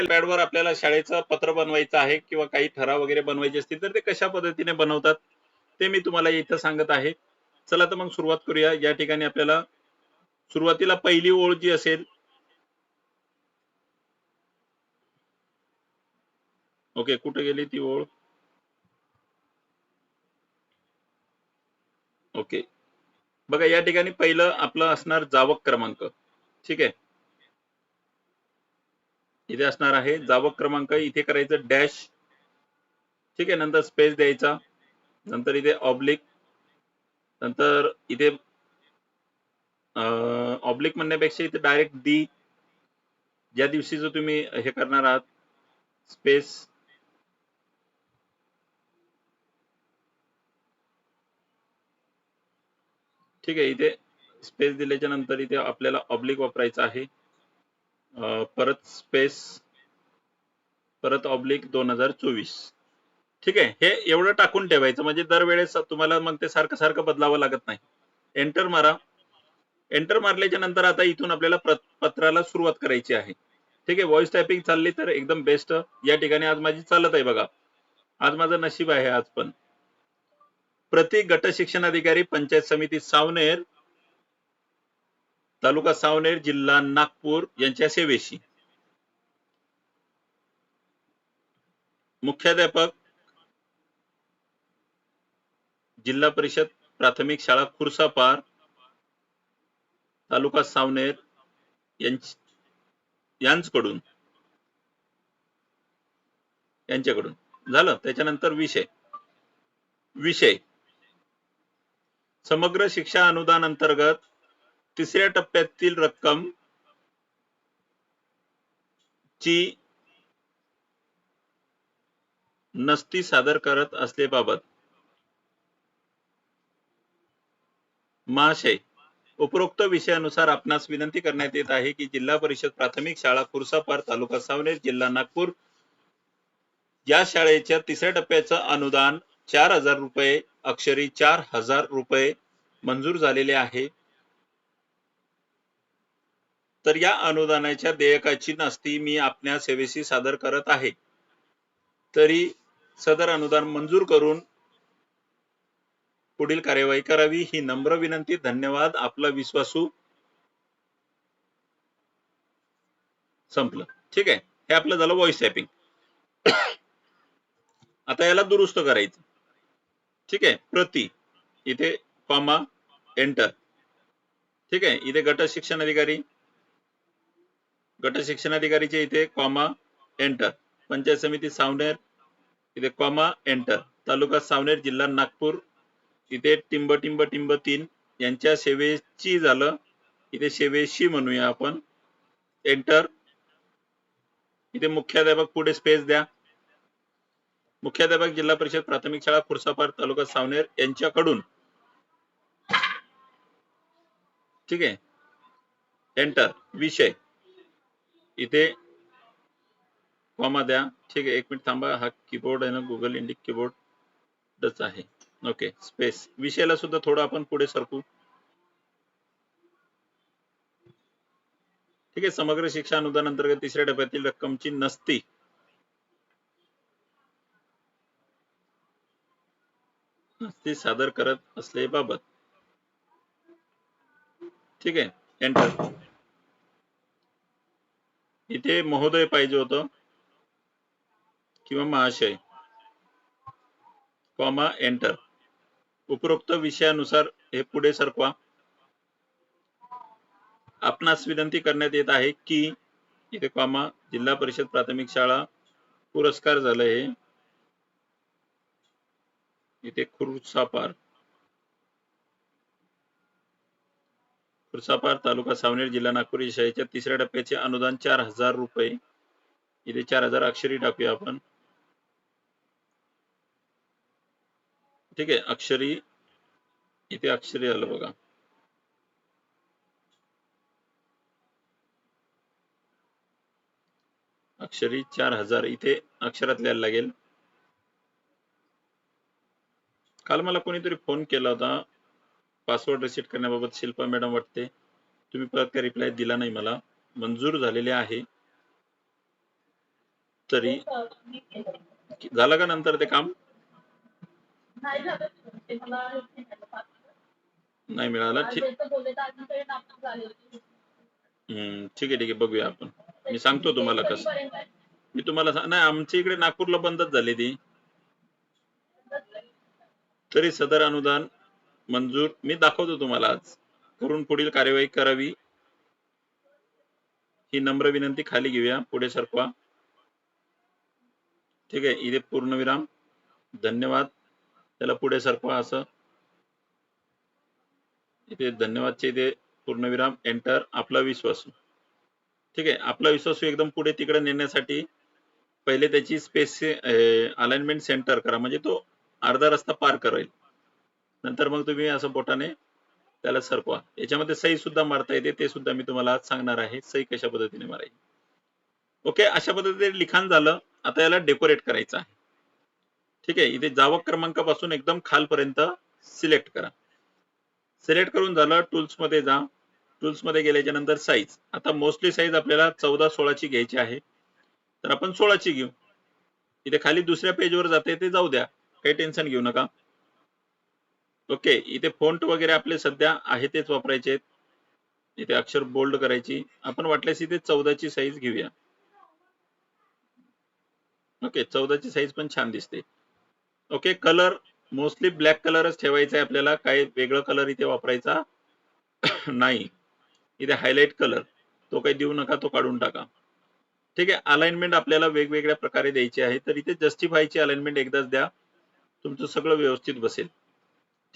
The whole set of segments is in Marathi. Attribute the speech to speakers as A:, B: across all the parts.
A: पॅडवर आपल्याला शाळेचं पत्र बनवायचं आहे किंवा काही ठराव वगैरे बनवायचे असतील तर ते कशा पद्धतीने बनवतात ते मी तुम्हाला इथं सांगत आहे. चला तर मग सुरुवात करूया. या ठिकाणी आपल्याला सुरुवातीला पहिली ओळ जी असेल. ओके कुठे गेली ती ओळ? ओके. बघा या ठिकाणी पहिलं आपलं असणार जावक क्रमांक. ठीक आहे? इथे असणार आहे. जावक क्रमांक इथे करायचं डॅश. ठीक आहे नंतर स्पेस द्यायचा. नंतर इथे ऑब्लिक. नंतर इथे ऑब्लिक म्हणण्यापेक्षा इथे डायरेक्ट डी. ज्या दिवशी जो तुम्ही हे करणार आहात स्पेस. ठीक आहे इथे स्पेस दिल्याच्या नंतर इथे आपल्याला ऑब्लिक वापरायचा आहे. परत स्पेस परत ऑब्लिक दोन हजार चोवीस. ठीक आहे? हे एवढं टाकून ठेवायचं. म्हणजे दरवेळेस तुम्हाला मग ते सारखं सारखं बदलावं लागत नाही. एंटर मारा. एंटर मारल्याच्या नंतर आता इथून आपल्याला पत्राला सुरुवात करायची आहे. ठीक आहे? व्हॉइस टायपिंग चालली तर एकदम बेस्ट या ठिकाणी आज माझी चालत आहे बघा. आज माझं नशीब आहे आज पण. प्रति गट शिक्षणाधिकारी पंचायत समिती सावनेर तालुका सावनेर जिल्हा नागपूर यांच्या सेवेशी. मुख्याध्यापक जिल्हा परिषद प्राथमिक शाळा खुर्सापार तालुका सावनेर यांच्याकडून यांच्याकडून. झालं? त्याच्यानंतर विषय. विषय. समग्र शिक्षा अनुदान अंतर्गत तिसऱ्या टप्प्यातील रक्कम ची नसती सादर करत असलेबाबत महाशय उपरोक्त विषयानुसार आपणास विनंती करण्यात येत आहे की जिल्हा परिषद प्राथमिक शाळा खुर्सापार तालुका सावनेर जिल्हा नागपूर या शाळेच्या तिसऱ्या टप्प्याचं अनुदान चार हजार रुपये अक्षरी चार हजार रुपये मंजूर झालेले आहे. तर या अनुदानाच्या देयकाची नसती मी आपल्या सेवेशी सादर करत आहे. तरी सदर अनुदान मंजूर करून पुढील कार्यवाही करावी ही नम्र विनंती. धन्यवाद. आपला विश्वासू संपलं. ठीक आहे. हे आपलं झालं व्हॉइस टॅपिंग आता याला दुरुस्त करायचं. ठीक आहे. प्रति इथे कॉमा एंटर ठीक आहे. इथे गट शिक्षण अधिकारी गट शिक्षणाधिकारीचे इथे कॉमा एंटर पंचायत समिती सावनेर इथे कॉमा एंटर तालुका सावनेर जिल्हा नागपूर इथे टिंब टिंब टिंब तीन. यांच्या सेवेची झालं. इथे सेवेशी म्हणूया आपण. एंटर इथे मुख्याध्यापक पुढे स्पेस द्या. मुख्याध्यापक जिल्हा परिषद प्राथमिक शाळा खुर्सापार तालुका सावनेर यांच्याकडून. ठीक आहे? एंटर विषय. इथे कॉमा द्या. ठीक आहे एक मिनिट थांबा. हा कीबोर्ड आहे ना गुगल इंडिक कीबोर्डच आहे. ओके स्पेस विषयाला सुद्धा थोडं आपण पुढे सरकू. ठीक आहे समग्र शिक्षा अनुदान अंतर्गत तिसऱ्या टप्प्यातील रक्कमची नसती. नसती सादर करत असलेबाबत ठीक आहे एंटर इथे महोदय पाहिजे होतं. किंवा महाशय. Comma enter. उपरोक्त विषयानुसार हे पुढे सरकवा. आपणास विनंती करण्यात येत आहे की इथे कॉमा जिल्हा परिषद प्राथमिक शाळा पुरस्कार झालं हे इथे खुर्सापार खुर्सापार तालुका सावनेर जिल्हा नागपूर शाळेच्या तिसऱ्या टप्प्याचे अनुदान चार हजार रुपये. इथे चार हजार अक्षरी टाकूया आपण. ठीक आहे अक्षरी इथे अक्षरी आलं बघा. अक्षरी चार हजार इथे अक्षरात लिहायला लागेल. काल मला कोणीतरी फोन केला होता. पासवर्ड रिसेट करण्याबाबत शिल्पा मॅडम वाटते. तुम्ही परत काही रिप्लाय दिला नाही मला. मंजूर झालेले आहे. तरी झालं का नंतर ते काम?
B: नाही मिळालं.
A: ठीक. हम्म, ठीक आहे ठीक आहे. बघूया आपण. मी सांगतो तुम्हाला कसं? मी तुम्हाला नाही आमच्या इकडे नागपूरला बंदच झाली ती. तरी सदर अनुदान मंजूर मी दाखवतो तुम्हाला आज. करून पुढील कार्यवाही करावी. ही नम्र विनंती खाली घेऊया पुढे सरकवा. ठीक आहे इथे पूर्णविराम धन्यवाद. त्याला पुढे सरकवा असं. इथे धन्यवादचे इथे पूर्णविराम एंटर आपला विश्वासू. ठीक आहे आपला विश्वासू एकदम पुढे तिकडे नेण्यासाठी पहिले त्याची स्पेस अलाइनमेंट सेंटर करा. म्हणजे तो अर्धा रस्ता पार करेल. नंतर मग तुम्ही असं बोटाने त्याला सरकवा. याच्यामध्ये सही सुद्धा मारता येते ते सुद्धा मी तुम्हाला आज सांगणार आहे. सही कशा पद्धतीने मारायची. ओके अशा पद्धतीने लिखाण झालं. आता याला डेकोरेट करायचं आहे. ठीक आहे इथे जावक क्रमांकापासून एकदम खालपर्यंत सिलेक्ट करा. सिलेक्ट करून झालं टूल्समध्ये जा. टूल्समध्ये गेल्याच्यानंतर साईज आता मोस्टली साईज आपल्याला चौदा सोळाची घ्यायची आहे. तर आपण सोळाची घेऊ. इथे खाली दुसऱ्या पेजवर जाते ते जाऊ द्या. काही टेन्शन घेऊ नका. ओके इथे फोंट वगैरे आपले सध्या आहे तेच वापरायचे आहेत. इथे अक्षर बोल्ड करायची. आपण वाटल्यास इथे चौदाची साईज घेऊया. ओके चौदाची साईज पण छान दिसते. ओके कलर मोस्टली ब्लॅक कलरच ठेवायचा आहे आपल्याला. काही वेगळं कलर इथे वापरायचा नाही. इथे हायलाइट कलर तो काही देऊ नका तो काढून टाका. ठीक आहे अलाइनमेंट आपल्याला वेगवेगळ्या प्रकारे द्यायची आहे. तर इथे जस्टिफायची अलाइनमेंट एकदाच द्या. तुमचं सगळं व्यवस्थित बसेल.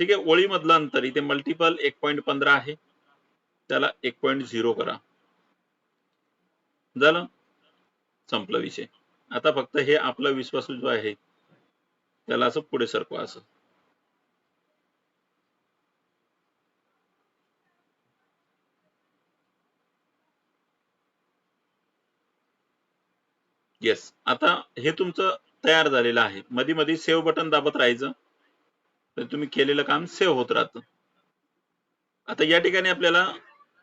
A: ठीक आहे ओळीमधलं अंतर इथे मल्टिपल एक पॉईंट पंधरा आहे. त्याला एक पॉईंट झिरो करा. झालं? संपलं विषय. आता फक्त हे आपला विश्वासू जो आहे त्याला असं पुढे सरकवा असं. येस आता हे तुमचं तयार झालेलं आहे. मध्ये मध्ये सेव्ह बटन दाबत राहायचं. तर तुम्ही केलेलं काम सेव्ह होत राहतं. आता या ठिकाणी आपल्याला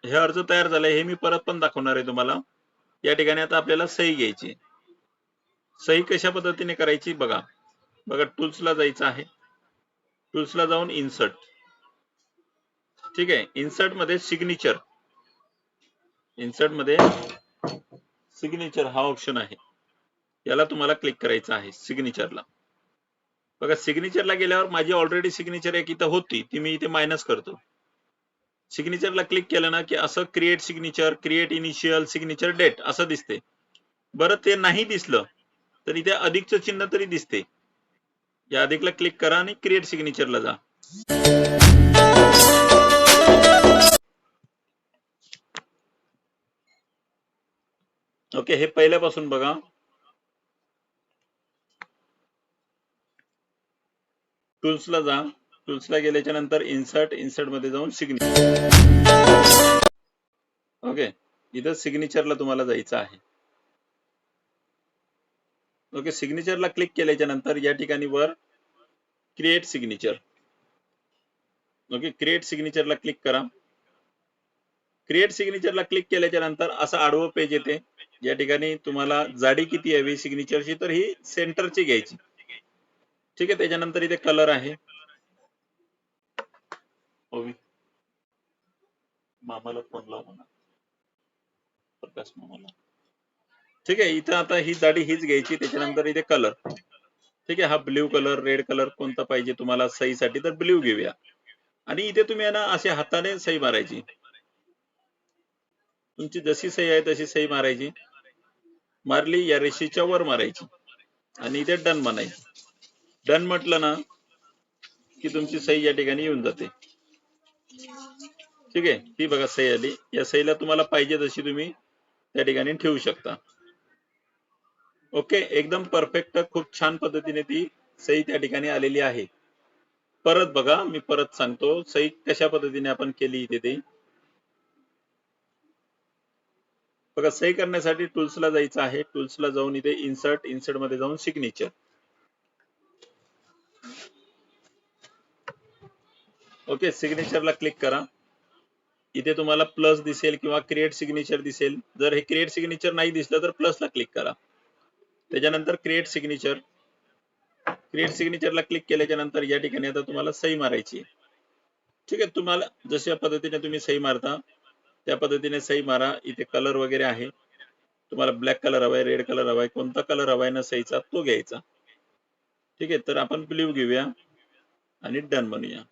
A: हे अर्ज तयार झालाय हे मी परत पण दाखवणार आहे तुम्हाला. या ठिकाणी आता आपल्याला सही घ्यायची आहे. सही कशा पद्धतीने करायची बघा. बघा टूल्सला जायचं आहे. टूल्सला जाऊन इन्सर्ट. ठीक आहे इन्सर्टमध्ये सिग्नेचर. इन्सर्टमध्ये सिग्नेचर हा ऑप्शन आहे. याला तुम्हाला क्लिक करायचं आहे सिग्नेचरला. बघा सिग्नेचरला गेल्यावर माझी ऑलरेडी सिग्नेचर एक इथं होती ती मी इथे मायनस करतो. सिग्नेचरला क्लिक केलं ना की असं create signature create initial signature date असं दिसते बरं ते नाही दिसलं तर इथे अधिकचं चिन्ह तरी दिसते या अधिकला क्लिक करा आणि क्रिएट सिग्नेचरला जा. ओके हे पहिल्यापासून बघा. टूल्सला जा. टूल्सला गेल्याच्यानंतर इन्सर्ट इन्सर्टमध्ये जाऊन सिग्नेचर ओके इथं सिग्नेचरला तुम्हाला जायचं आहे. ओके सिग्नेचरला क्लिक केल्याच्यानंतर या ठिकाणी वर क्रिएट सिग्नेचर ओके क्रिएट सिग्नेचरला क्लिक करा. क्रिएट सिग्नेचरला क्लिक केल्याच्यानंतर असं आडवं पेज येते. या ठिकाणी तुम्हाला जाडी किती हवी सिग्नेचरची तर ही सेंटरची घ्यायची. ठीक आहे त्याच्यानंतर इथे कलर आहे. मामाला फोन लाव प्रकाश मामाला. ठीक आहे इथं आता ही जाडी हीच घ्यायची त्याच्यानंतर इथे कलर ठीक आहे हा ब्ल्यू कलर रेड कलर कोणता पाहिजे तुम्हाला सहीसाठी तर ब्ल्यू घेऊया. आणि इथे तुम्ही आहे ना असे हाताने सही मारायची. तुमची जशी सही आहे तशी सही मारायची. मारली या रेषेच्या वर मारायची. आणि इथे डन म्हणायची डन म्हटलं ना की तुमची सही या ठिकाणी येऊन जाते. ठीक आहे? ही बघा सही आली. या सहीला तुम्हाला पाहिजे तशी तुम्ही त्या ठिकाणी ठेवू शकता. ओके? एकदम परफेक्ट खूप छान पद्धतीने ती सही त्या ठिकाणी आलेली आहे. परत बघा मी परत सांगतो सही कशा पद्धतीने आपण केली इथे ते. बघा सही करण्यासाठी टूल्सला जायचं आहे. टूल्सला जाऊन इथे इन्सर्ट इन्सर्टमध्ये जाऊन सिग्नेचर. ओके सिग्नेचरला क्लिक करा. इथे तुम्हाला प्लस दिसेल किंवा क्रिएट सिग्नेचर दिसेल. जर हे क्रिएट सिग्नेचर नाही दिसलं तर प्लसला क्लिक करा. त्याच्यानंतर क्रिएट सिग्नेचर क्रिएट सिग्नेचरला क्लिक केल्याच्यानंतर या ठिकाणी आता तुम्हाला सही मारायची ठीक आहे तुम्हाला जशा पद्धतीने तुम्ही सही मारता त्या पद्धतीने सही मारा. इथे कलर वगैरे आहे. तुम्हाला ब्लॅक कलर हवाय रेड कलर हवाय कोणता कलर हवाय ना सहीचा तो घ्यायचा. ठीक आहे तर आपण प्लीव घेऊया आणि डन म्हणूया.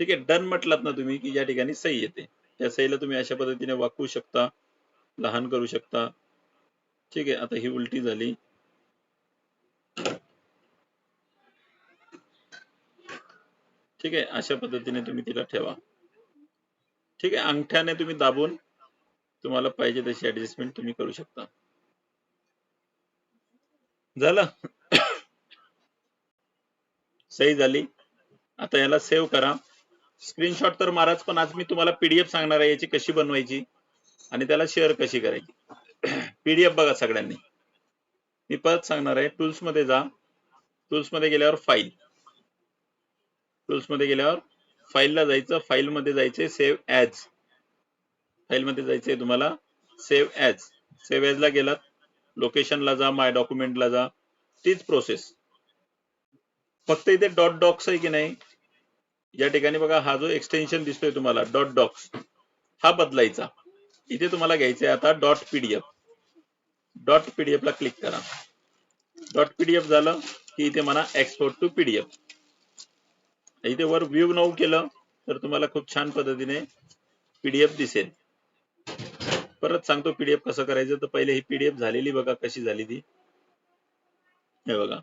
A: ठीक आहे डन म्हटलात ना तुम्ही की या ठिकाणी सही येते. त्या सहीला तुम्ही अशा पद्धतीने वाकवू शकता लहान करू शकता. ठीक आहे आता ही उलटी झाली. ठीक आहे अशा पद्धतीने तुम्ही तिला ठेवा. ठीक आहे अंगठ्याने तुम्ही दाबून तुम्हाला पाहिजे तशी ऍडजस्टमेंट तुम्ही करू शकता. झालं. सही झाली. आता याला सेव्ह करा. स्क्रीनशॉट तर माराच पण आज मी तुम्हाला पीडीएफ सांगणार आहे याची कशी बनवायची आणि त्याला शेअर कशी करायची. पीडीएफ बघा सगळ्यांनी. मी परत सांगणार आहे टूल्समध्ये जा. टूल्समध्ये गेल्यावर फाईल टूल्समध्ये गेल्यावर फाईलला जायचं फाईल मध्ये जायचंय सेव्ह ऍज फाईल मध्ये जायचंय तुम्हाला सेव्ह ऍज सेव्ह ऍज ला गेलात लोकेशनला जा माय डॉक्युमेंटला जा. तीच प्रोसेस फक्त इथे डॉट डॉक्स आहे की नाही? या ठिकाणी बघा हा जो एक्सटेन्शन दिसतोय तुम्हाला डॉट डॉक्स हा बदलायचा. इथे तुम्हाला घ्यायचा आहे आता डॉट पीडीएफ डॉट पीडीएफ ला क्लिक करा. डॉट पीडीएफ झालं की इथे म्हणा एक्सपोर्ट टू पीडीएफ इथे वर व्ह्यू नऊ केलं तर तुम्हाला खूप छान पद्धतीने पीडीएफ दिसेल. परत सांगतो पीडीएफ कसं करायचं? तर पहिले ही पीडीएफ झालेली बघा कशी झाली ती. हे बघा.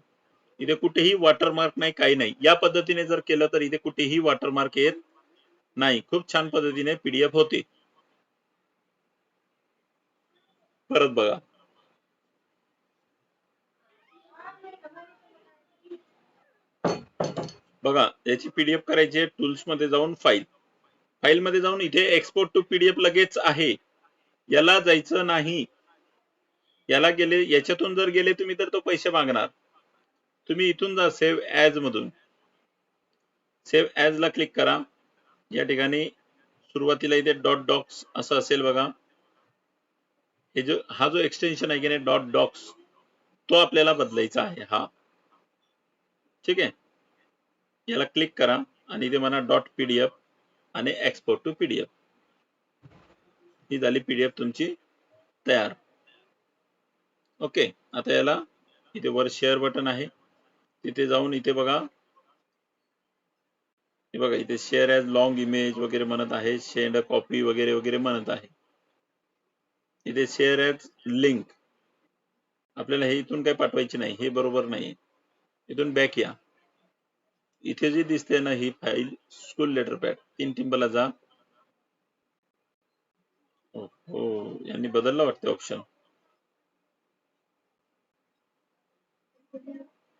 A: इथे कुठेही वॉटरमार्क नाही काही नाही. या पद्धतीने जर केलं तर इथे कुठेही वॉटरमार्क येत नाही. खूप छान पद्धतीने पीडीएफ होते. परत बघा. बघा याची पीडीएफ करायची आहे टूल्समध्ये जाऊन फाईल. फाईल मध्ये जाऊन इथे एक्सपोर्ट टू पीडीएफ लगेच आहे. याला जायचं नाही. याला गेले याच्यातून जर गेले तुम्ही तर तो पैसे मागणार. तुम्ही इथून जा सेव्ह ॲज मधून. सेव्ह ॲज ला क्लिक करा. या ठिकाणी सुरुवातीला इथे डॉट डॉक्स असं असेल बघा. हे जो हा जो एक्सटेन्शन आहे की नाही डॉट डॉक्स तो आपल्याला बदलायचा आहे हा. ठीक आहे? याला क्लिक करा आणि इथे म्हणा डॉट पीडीएफ आणि एक्सपोर्ट टू पीडीएफ ही झाली पीडीएफ तुमची तयार. ओके आता याला इथे वर शेअर बटन आहे. तिथे जाऊन इथे बघा. बघा इथे शेअर ॲज लॉंग इमेज वगैरे म्हणत आहे. शेअर कॉपी वगैरे वगैरे म्हणत आहे. इथे शेअर ॲज लिंक आपल्याला हे इथून काही पाठवायची नाही. हे बरोबर नाही इथून बॅक या. इथे जी दिसते ना ही फाईल स्कूल लेटर पॅड तीन टिंबला जा. हो यांनी बदलला वाटतं option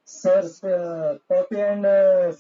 C: Sir, uh, copy and uh,